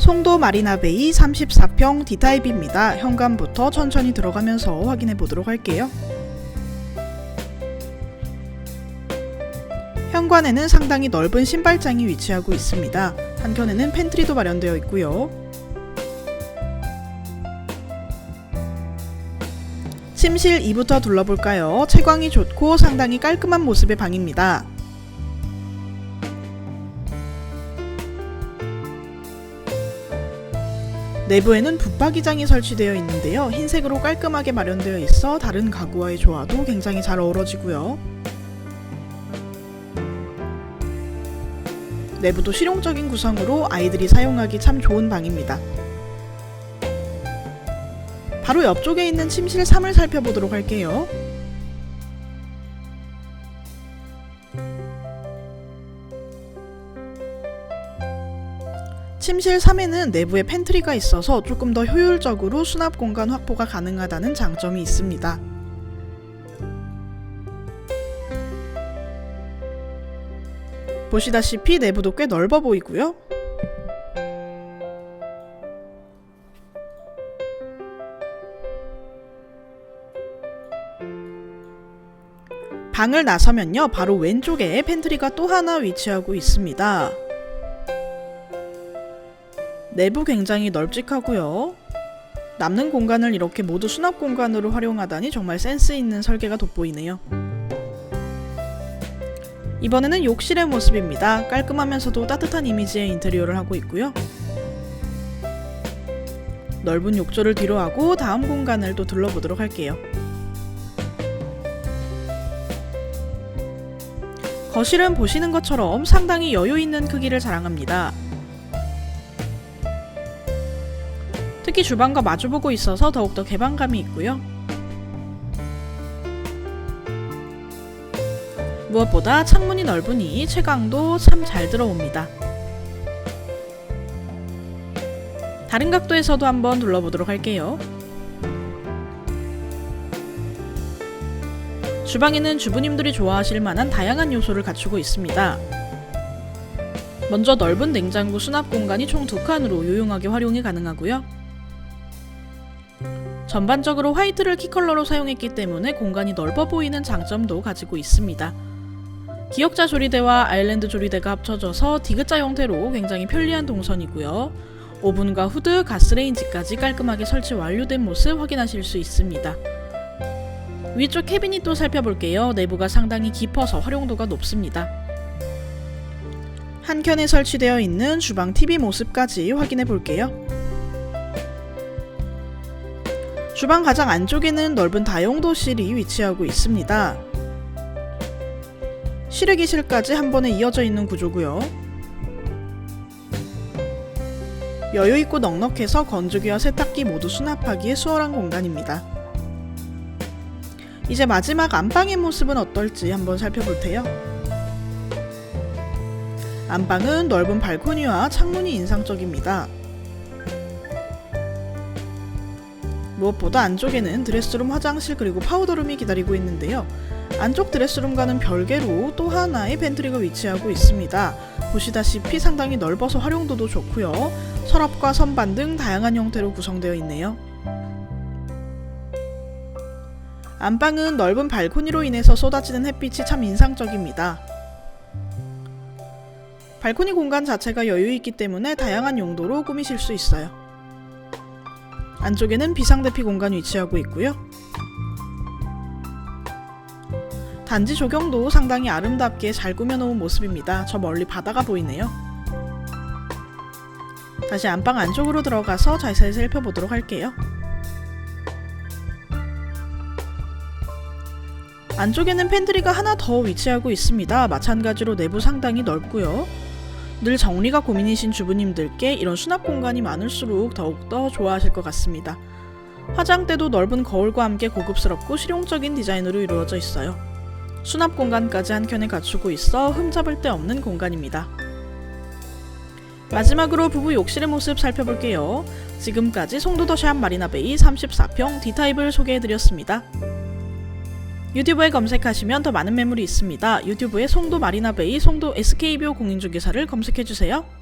송도 마리나베이 34평 D타입입니다. 현관부터 천천히 들어가면서 확인해 보도록 할게요. 현관에는 상당히 넓은 신발장이 위치하고 있습니다. 한켠에는 팬트리도 마련되어 있고요. 침실 2부터 둘러볼까요? 채광이 좋고 상당히 깔끔한 모습의 방입니다. 내부에는 붙박이장이 설치되어 있는데요. 흰색으로 깔끔하게 마련되어 있어 다른 가구와의 조화도 굉장히 잘 어우러지고요. 내부도 실용적인 구성으로 아이들이 사용하기 참 좋은 방입니다. 바로 옆쪽에 있는 침실 3을 살펴보도록 할게요. 침실 3에는 내부에 팬트리가 있어서 조금 더 효율적으로 수납 공간 확보가 가능하다는 장점이 있습니다. 보시다시피 내부도 꽤 넓어 보이고요. 방을 나서면요, 바로 왼쪽에 팬트리가 또 하나 위치하고 있습니다. 내부 굉장히 널찍하고요. 남는 공간을 이렇게 모두 수납 공간으로 활용하다니 정말 센스 있는 설계가 돋보이네요. 이번에는 욕실의 모습입니다. 깔끔하면서도 따뜻한 이미지의 인테리어를 하고 있고요. 넓은 욕조를 뒤로 하고 다음 공간을 또 둘러보도록 할게요. 거실은 보시는 것처럼 상당히 여유 있는 크기를 자랑합니다. 특히 주방과 마주보고 있어서 더욱더 개방감이 있고요. 무엇보다 창문이 넓으니 채광도 참 잘 들어옵니다. 다른 각도에서도 한번 둘러보도록 할게요. 주방에는 주부님들이 좋아하실 만한 다양한 요소를 갖추고 있습니다. 먼저 넓은 냉장고 수납 공간이 총두 칸으로 유용하게 활용이 가능하고요. 전반적으로 화이트를 키 컬러로 사용했기 때문에 공간이 넓어 보이는 장점도 가지고 있습니다. 기역자 조리대와 아일랜드 조리대가 합쳐져서 디귿자 형태로 굉장히 편리한 동선이고요. 오븐과 후드, 가스레인지까지 깔끔하게 설치 완료된 모습 확인하실 수 있습니다. 위쪽 캐비닛 도 살펴볼게요. 내부가 상당히 깊어서 활용도가 높습니다. 한 켠에 설치되어 있는 주방 TV 모습까지 확인해 볼게요. 주방 가장 안쪽에는 넓은 다용도실이 위치하고 있습니다. 실외기실까지 한 번에 이어져 있는 구조고요. 여유 있고 넉넉해서 건조기와 세탁기 모두 수납하기에 수월한 공간입니다. 이제 마지막 안방의 모습은 어떨지 한번 살펴볼 테요. 안방은 넓은 발코니와 창문이 인상적입니다. 무엇보다 안쪽에는 드레스룸, 화장실 그리고 파우더룸이 기다리고 있는데요. 안쪽 드레스룸과는 별개로 또 하나의 팬트리가 위치하고 있습니다. 보시다시피 상당히 넓어서 활용도도 좋고요. 서랍과 선반 등 다양한 형태로 구성되어 있네요. 안방은 넓은 발코니로 인해서 쏟아지는 햇빛이 참 인상적입니다. 발코니 공간 자체가 여유 있기 때문에 다양한 용도로 꾸미실 수 있어요. 안쪽에는 비상대피 공간 위치하고 있고요. 단지 조경도 상당히 아름답게 잘 꾸며놓은 모습입니다. 저 멀리 바다가 보이네요. 다시 안방 안쪽으로 들어가서 자세히 살펴보도록 할게요. 안쪽에는 팬트리가 하나 더 위치하고 있습니다. 마찬가지로 내부 상당히 넓고요. 늘 정리가 고민이신 주부님들께 이런 수납 공간이 많을수록 더욱더 좋아하실 것 같습니다. 화장대도 넓은 거울과 함께 고급스럽고 실용적인 디자인으로 이루어져 있어요. 수납 공간까지 한켠에 갖추고 있어 흠잡을 데 없는 공간입니다. 마지막으로 부부 욕실의 모습 살펴볼게요. 지금까지 송도더샵 마리나베이 34평 D타입을 소개해드렸습니다. 유튜브에 검색하시면 더 많은 매물이 있습니다. 유튜브에 송도 마리나베이, 송도 SKBO 공인중개사를 검색해주세요.